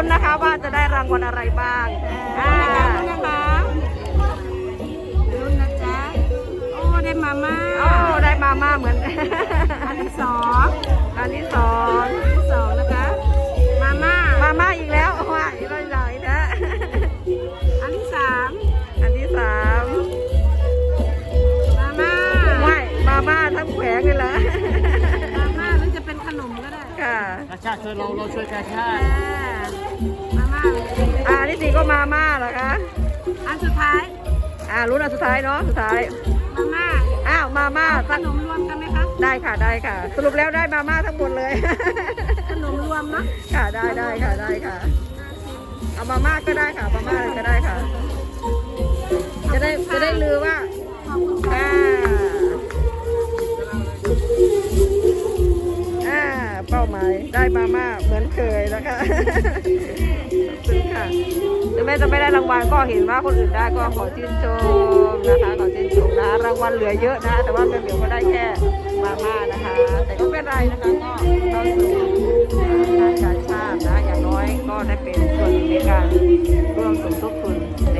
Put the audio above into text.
ลุ้นนะคะว่าจะได้รางวัลอะไรบ้างอ่านะคะลุ้นนะจ๊ะ โอ้ ได้มาม่า โอ้ ได้มาม่าเหมือน ก็ได้ค่ะกระชากช่วยเราเราช่วยกระชาอ่ากมาม่าอ่าอันที่สี่ก็มาม่าเหรอคะ อันสุดท้าย อ่ารุ่นอันสุดท้ายเนาะสุดท้าย มาม่าอ้าวมาม่าขสักนมรวมกันไหมคะได้ค่ะได้ค่ะ สรุปแล้วได้มาม่าทั้งหมดเลย ขนมรวมเนาะค่ะได้ได้ค่ะได้ค่ะ เอามาม่าก็ได้ค่ะมาม่าเลยก็ได้ค่ะ จะได้จะได้ลือว่า ได้มาม่าเหมือนเคยนะคะขอบคุณค่ะถึงแม้จะไม่ได้รางวัลก็เห็นว่าคนอื่นได้ก็ขอชื่นชมนะคะขอชื่นชมนะรางวัลเหลือเยอะนะ แต่ว่าเงินเหลือก็ได้แค่มาม่านะคะ แต่ก็ไม่เป็นไรนะคะก็เข้าสู่งานการชาตินะอย่างน้อยก็ได้เป็นส่วนในการร่วมสมทบทุนใน